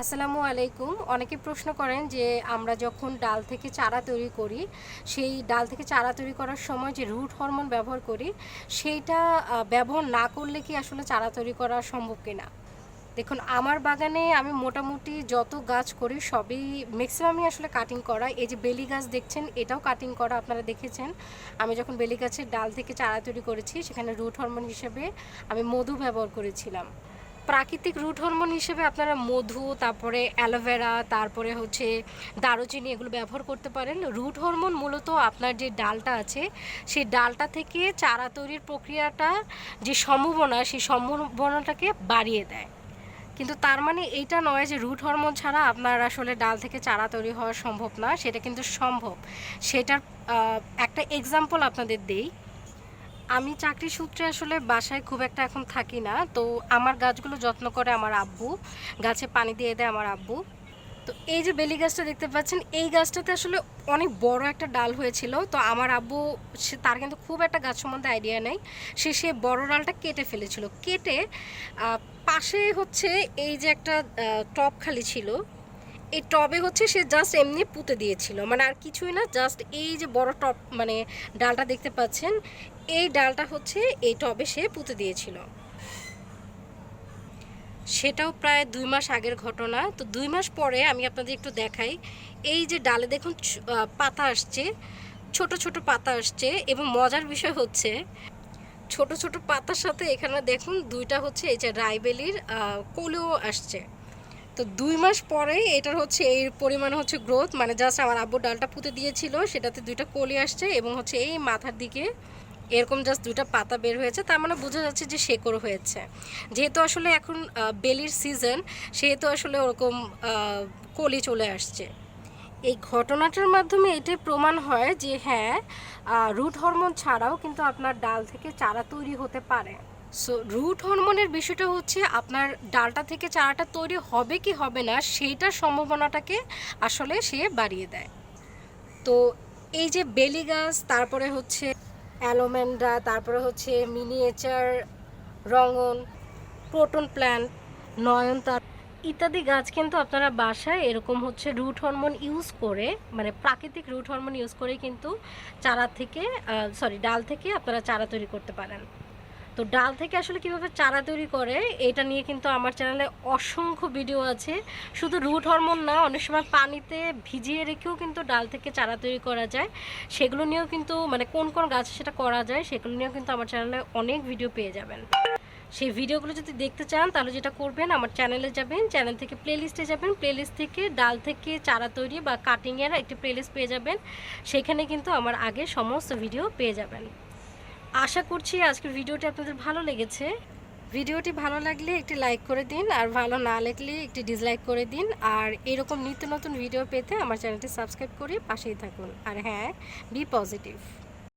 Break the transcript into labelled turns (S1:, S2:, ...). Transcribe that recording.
S1: আসসালামু আলাইকুম। অনেকে প্রশ্ন করেন যে আমরা যখন ডাল থেকে চারা তৈরি করি, সেই ডাল থেকে চারা তৈরি করার সময় যে রুট হরমোন ব্যবহার করি, সেইটা ব্যবহার না করলে কি আসলে চারা তৈরি করা সম্ভব কিনা? দেখুন, আমার বাগানে আমি মোটামুটি যত গাছ করি, সবই ম্যাক্সিমামই আসলে কাটিং করা। এই যে বেলি গাছ দেখছেন, এটাও কাটিং করা আপনারা দেখেছেন। আমি যখন বেলি গাছের ডাল থেকে চারা তৈরি করেছি, সেখানে রুট হরমোন হিসেবে আমি মধু ব্যবহার করেছিলাম। প্রাকৃতিক রুট হরমোন হিসেবে আপনারা মধু, তারপরে অ্যালোভেরা তারপরে হচ্ছে দারুচিনি এগুলো ব্যবহার করতে পারেন। রুট হরমোন মূলত আপনার যে ডালটা আছে, সেই ডালটা থেকে চারা তৈরির প্রক্রিয়াটা যে সম্ভাবনা, সেই সম্ভাবনাটাকে বাড়িয়ে দেয়। কিন্তু তার মানে এইটা নয় যে রুট হরমোন ছাড়া আপনার আসলে ডাল থেকে চারা তৈরি হওয়া সম্ভব না, সেটা কিন্তু সম্ভব। সেটার একটা এক্সাম্পল আপনাদের দেই। আমি চাকরি সূত্রে আসলে বাসায় খুব একটা এখন থাকি না। তো আমার গাছগুলো যত্ন করে আমার আব্বু, গাছে পানি দিয়ে দেয় আমার আব্বু। তো এই যে বেলি গাছটা দেখতে পাচ্ছেন, এই গাছটাতে আসলে অনেক বড় একটা ডাল হয়েছিল। তো আমার আব্বু, সে তার কিন্তু খুব একটা গাছ সম্বন্ধে আইডিয়া নেই। সে সে বড় ডালটা কেটে ফেলেছিল। কেটে পাশে হচ্ছে এই যে একটা টপ খালি ছিল। এই টবে হচ্ছে সে জাস্ট এমনি পুঁতে দিয়েছিল। মানে আর কিছুই না জাস্ট এই যে বড় টব মানে ডালটা দেখতে পাচ্ছেন, এই ডালটা হচ্ছে এই টবে সে পুঁতে দিয়েছিল। সেটাও প্রায় দুই মাস আগের ঘটনা। তো দুই মাস পরে আমি আপনাদের একটু দেখাই। এই যে ডালে দেখুন পাতা আসছে, ছোট ছোট পাতা আসছে এবং মজার বিষয় হচ্ছে, ছোট ছোট পাতার সাথে এখানে দেখুন দুইটা হচ্ছে এই যে রাইবেলির কলিও আসছে। তো দুই মাস পরে এটার হচ্ছে এই পরিমাণ হচ্ছে গ্রোথ মানে জাস্ট আমার আব্বু ডালটা পুঁতে দিয়েছিল, সেটাতে দুইটা কলি আসছে এবং হচ্ছে এই মাথার দিকে এরকম জাস্ট দুইটা পাতা বের হয়েছে। তার মানে বোঝা যাচ্ছে যে শেকড় হয়েছে। যেহেতু আসলে এখন বেলির সিজন সেহেতু আসলে ওরকম কলি চলে আসছে। এই ঘটনাটার মাধ্যমে এটাই প্রমাণ হয় যে হ্যাঁ রুট হরমোন ছাড়াও কিন্তু আপনার ডাল থেকে চারা তৈরি হতে পারে। সো রুট হরমোনের বিষয়টা হচ্ছে আপনার ডালটা থেকে চারাটা তৈরি হবে কি হবে না সেইটার সম্ভাবনাটাকে আসলে সে বাড়িয়ে দেয়। তো এই যে বেলি গাছ, তারপরে হচ্ছে অ্যালোমেন্ডা, তারপরে হচ্ছে মিনিয়েচার, রঙন, প্রোটন প্ল্যান্ট নয়নতারা ইত্যাদি গাছ কিন্তু আপনারা বাসায় এরকম হচ্ছে রুট হরমোন ইউজ করে মানে প্রাকৃতিক রুট হরমোন ইউজ করে কিন্তু চারা থেকে সরি ডাল থেকে আপনারা চারা তৈরি করতে পারেন। তো ডাল থেকে আসলে কীভাবে চারা তৈরি করে, এটা নিয়ে কিন্তু আমার চ্যানেলে অসংখ্য ভিডিও আছে। শুধু রুট হরমোন না, অনেক সময় পানিতে ভিজিয়ে রেখেও কিন্তু ডাল থেকে চারা তৈরি করা যায়। সেগুলো নিয়েও কিন্তু মানে কোন কোন গাছে সেটা করা যায়, সেগুলো নিয়েও কিন্তু আমার চ্যানেলে অনেক ভিডিও পেয়ে যাবেন। সেই ভিডিওগুলো যদি দেখতে চান, তাহলে যেটা করবেন, আমার চ্যানেলে যাবেন চ্যানেল থেকে প্লেলিস্টে যাবেন প্লেলিস্ট থেকে ডাল থেকে চারা তৈরি বা কাটিংয়ের একটি প্লেলিস্ট পেয়ে যাবেন। সেখানে কিন্তু আমার আগে সমস্ত ভিডিও পেয়ে যাবেন। আশা করছি আজকের ভিডিওটি আপনাদের ভালো লেগেছে। ভিডিওটি ভালো লাগলে একটি লাইক করে দিন আর ভালো না লাগলে একটি ডিসলাইক করে দিন। আর এরকম নিত্য নতুন ভিডিও পেতে আমার চ্যানেলটি সাবস্ক্রাইব করে পাশেই থাকুন। আর হ্যাঁ বি পজিটিভ